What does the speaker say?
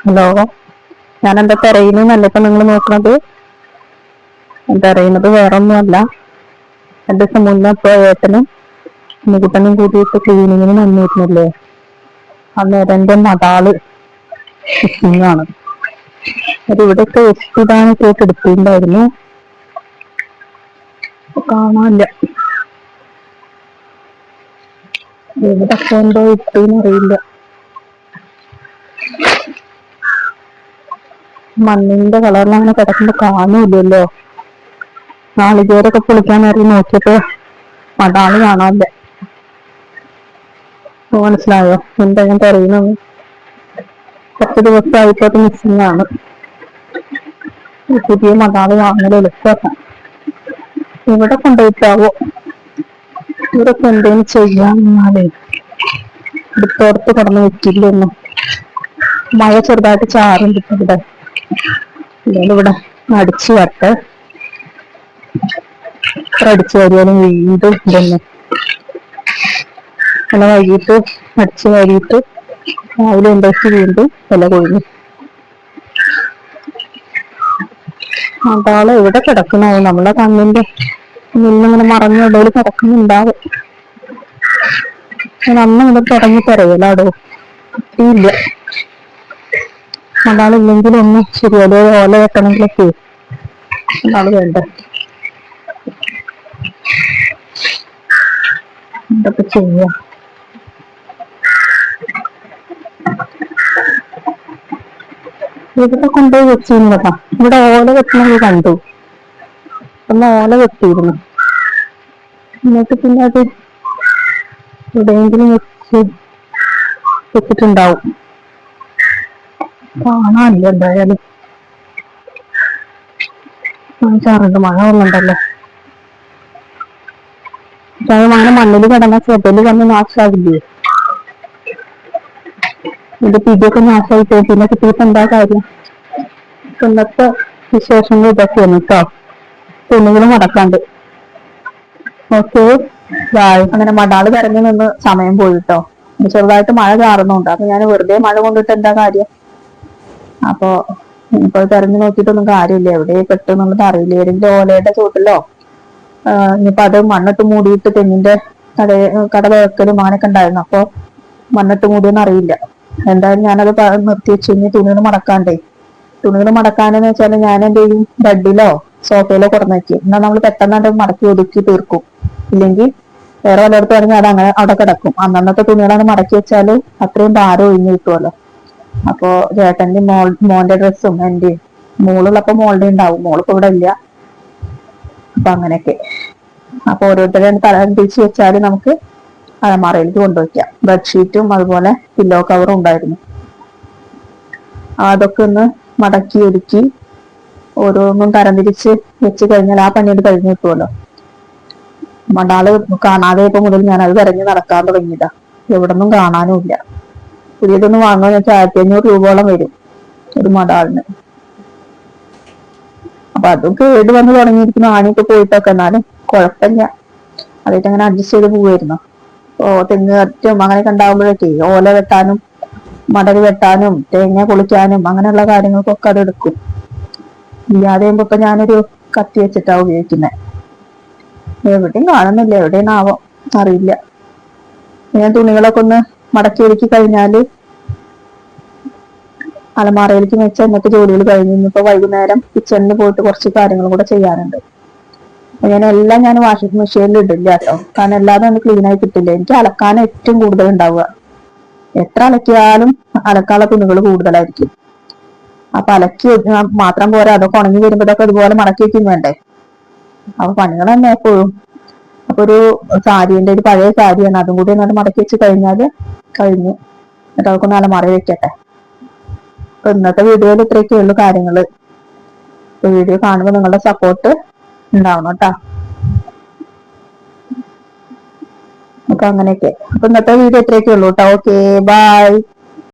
Hello ഞാൻ എന്താ തിരയുന്നല്ല ഇപ്പൊ നിങ്ങൾ നോക്കണത്? തിരയുന്നത് വേറൊന്നുമല്ല. രണ്ടു ദിവസം മുന്നേ ഇപ്പൊ ഏട്ടനും മുകുട്ടനും കൂട്ടിയിട്ട് ക്ലീനിങ്ങിന് നന്നിരുന്നില്ലേ? അന്നേരം എന്റെ മതാൾ ആണ്. അത് കേട്ടിതാണ് കേട്ടെടുത്തിണ്ടായിരുന്നു കാണാനില്ല. എവിടെ എന്തോ ഇട്ടെന്ന് അറിയില്ല. മണ്ണിന്റെ കളറിൽ അങ്ങനെ കിടക്കുമ്പോ കാണൂലല്ലോ നാളികേരൊക്കെ പൊളിക്കാൻ നേരം നോക്കിയപ്പോ മടാൾ കാണാനില്ല മനസ്സിലായോ? എന്താ ഞാൻ കുറച്ച് ദിവസമായിട്ട് അത് മിസ്സിംഗ് ആണ് പുതിയ മടാൾ കാണുന്നത് എളുപ്പം ഇവിടെ കൊണ്ടുപോയിട്ടാവോ? ഇവരൊക്കെ എന്തെങ്കിലും ചെയ്യാന്നാലേ. ഇടുത്തോർത്ത് കടന്ന് വെക്കില്ലെന്നും. മഴ ചെറുതായിട്ട് ചാറുണ്ട് ഇവിടെ. ഇവിടെ അടിച്ചു വട്ട് അടിച്ചു വാരിയാലും വീണ്ടും ഇതന്നെ. ഇല വൈകിട്ട് അടിച്ചു വാരിയിട്ട് രാവിലെ ഉണ്ടാക്കി വീണ്ടും വില കൊഴിഞ്ഞു. അതാൾ എവിടെ കിടക്കണോ നമ്മളെ കണ്ണിന്റെ നിന്നിങ്ങനെ മറഞ്ഞ ഇടയിൽ കിടക്കുന്നുണ്ടാവും. അന്ന് ഇവിടെ തുടങ്ങി പറയലാടോ. ഇല്ല. അതാളില്ലെങ്കിൽ ഒന്ന് ശരിയല്ല ഓല വെക്കണമെങ്കിലൊക്കെ അതാൾ വേണ്ട എന്തൊക്കെ ചെയ്യാം? ഇവിടെ കൊണ്ടുപോയി വെച്ചിരുന്നതാ. ഇവിടെ ഓല വെക്കുന്നത് കണ്ടു. ഒന്ന് ഓല വെച്ചിരുന്നു. എന്നിട്ട് പിന്നെ അത് എവിടെയെങ്കിലും വെച്ച് വെച്ചിട്ടുണ്ടാവും. കാണാനില്ല എന്തായാലും. ചാറുണ്ട് മഴ കൊള്ളണ്ടല്ലോ. അത് അങ്ങനെ മണ്ണിൽ കിടന്ന ചെതൽ തന്നെ നാശാവില്ലേ? ഇത് പിടിയൊക്കെ നാശമായി പോയി പിന്നെ കിട്ടിയിട്ട് എന്താ കാര്യം? ഇന്നത്തെ വിശേഷങ്ങൾ ഇതൊക്കെയാണ് കേട്ടോ തുണികൾ മടക്കാണ്ട്. ഓക്കെ അങ്ങനെ മടാൾ കരഞ്ഞു നിന്ന് സമയം പോയിട്ടോ ചെറുതായിട്ട് മഴ ചാറുന്നുണ്ട്. അപ്പൊ ഞാൻ വെറുതെ മഴ കൊണ്ടിട്ട് എന്താ കാര്യം? അപ്പൊ ഇപ്പൊ തെരഞ്ഞു നോക്കിയിട്ടൊന്നും കാര്യമില്ല. എവിടെ പെട്ടു അറിയില്ല. ഏതെങ്കിലും ഓലയുടെ ചോട്ടിലോ ആഹ് ഇനിയിപ്പൊ അത് മണ്ണിട്ട് മൂടിയിട്ട് തെങ്ങിന്റെ കട കട വെക്കലും അങ്ങനെയൊക്കെ ഉണ്ടായിരുന്നു. അപ്പൊ മണ്ണിട്ട് മൂടിയെന്ന് അറിയില്ല. എന്തായാലും ഞാനത് നിർത്തി വെച്ച്. ഇനി തുണികൾ മടക്കാണ്ടേ. തുണികൾ മടക്കാനെന്ന് വെച്ചാൽ ഞാൻ എന്ത് ചെയ്യും? ബെഡിലോ സോഫയിലോ വെക്കും എന്നാൽ നമ്മൾ പെട്ടെന്ന് അത് മടക്കി ഒതുക്കി തീർക്കും. ഇല്ലെങ്കിൽ വേറെ വല്ലയിടത്ത് പറഞ്ഞാൽ അത് അങ്ങനെ അവിടെ കിടക്കും. അന്നന്നത്തെ തുണികളാണ് മടക്കി വെച്ചാൽ അത്രയും ഭാരം ഒഴിഞ്ഞു കിട്ടുമല്ലോ അപ്പോ ചേട്ടന്റെ മോൾ മോന്റെ ഡ്രസ്സും എന്റെ മോളുള്ളപ്പോ മോളുടെ ഉണ്ടാവും. മോളിപ്പോ ഇവിടെ ഇല്ല. അപ്പൊ അങ്ങനെയൊക്കെ. അപ്പൊ ഓരോരുത്തരെ തലം തിരിച്ച് വെച്ചാൽ നമുക്ക് അലമാറയിലേക്ക് കൊണ്ടുവയ്ക്കാം. ബെഡ്ഷീറ്റും അതുപോലെ പില്ലോ കവറും ഉണ്ടായിരുന്നു. അതൊക്കെ ഒന്ന് മടക്കി ഒരുക്കി ഓരോന്നും തരംതിരിച്ച് വെച്ച് കഴിഞ്ഞാൽ ആ പണിയോട് കഴിഞ്ഞു കിട്ടുമല്ലോ മണ്ടാൾ കാണാതെ ഇപ്പൊ മുതൽ ഞാൻ അത് തെരഞ്ഞു നടക്കാൻ തുടങ്ങിയതാ. എവിടെ എവിടൊന്നും കാണാനും ഇല്ല. പുതിയതൊന്ന് വാങ്ങാന്ന് വെച്ചാൽ ആയിരത്തി അഞ്ഞൂറ് രൂപയോളം വരും ഒരു മടാളിന് അപ്പൊ അതും കേട് വന്ന് തുടങ്ങിയിരിക്കുന്നു. ആണിയൊക്കെ പോയിട്ടൊക്കെ എന്നാലും കുഴപ്പമില്ല. അതായിട്ട് അങ്ങനെ അഡ്ജസ്റ്റ് ചെയ്ത് പോവായിരുന്നു. ഓ തെങ്ങ് കറ്റും അങ്ങനെയൊക്കെ ഉണ്ടാകുമ്പോഴൊക്കെ ഓല വെട്ടാനും മടൽ വെട്ടാനും തേങ്ങ കുളിക്കാനും അങ്ങനെയുള്ള കാര്യങ്ങൾക്കൊക്കെ അത് എടുക്കും. ഇല്ലാതെ ഇപ്പൊ ഞാനൊരു കത്തി വെച്ചിട്ടാ ഉപയോഗിക്കുന്നത് എവിടെയും കാണുന്നില്ല എവിടെയാണാവോ അറിയില്ല. ഞാൻ തുണികളൊക്കെ ഒന്ന് മടക്കി ഒരുക്കി കഴിഞ്ഞാൽ അലമാറയിലേക്ക് വെച്ച ഇന്നത്തെ ജോലികൾ കഴിഞ്ഞു. ഇന്നിപ്പോ വൈകുന്നേരം കിച്ചണിൽ പോയിട്ട് കുറച്ച് കാര്യങ്ങളും കൂടെ ചെയ്യാനുണ്ട്. അപ്പൊ ഞാൻ എല്ലാം ഞാൻ വാഷിംഗ് മെഷീനിൽ ഇടില്ല കേട്ടോ. കാരണം എല്ലാതും ഒന്ന് ക്ലീൻ ആയി കിട്ടില്ല? എനിക്ക് അലക്കാൻ ഏറ്റവും കൂടുതൽ ഉണ്ടാവുക. എത്ര അലക്കിയാലും അലക്കാനുള്ള തുണികൾ കൂടുതലായിരിക്കും. അപ്പൊ അലക്കി മാത്രം പോരാ. അതൊക്കെ ഉണങ്ങി വരുമ്പോഴൊക്കെ ഇതുപോലെ മടക്കി വെക്കും വേണ്ടേ? അപ്പൊ പണികൾ തന്നെ എപ്പോഴും. അപ്പൊ ഒരു സാരിന്റെ ഒരു പഴയ സാരിയാണ്. അതും കൂടി ഒന്നാലും മടക്കി വെച്ച് കഴിഞ്ഞാൽ കഴിഞ്ഞു. എന്നിട്ട് അവർക്ക് ഒന്ന് മറി വെക്കട്ടെ. അപ്പൊ ഇന്നത്തെ വീഡിയോയിൽ ഇത്രയൊക്കെ ഉള്ളു കാര്യങ്ങൾ. വീഡിയോ കാണുമ്പോൾ നിങ്ങളുടെ സപ്പോർട്ട് ഉണ്ടാവണം കേട്ടോ. അപ്പൊ അങ്ങനെയൊക്കെ. അപ്പൊ ഇന്നത്തെ വീഡിയോ ഇത്രയൊക്കെ ഉള്ളൂ കേട്ടോ. Okay bye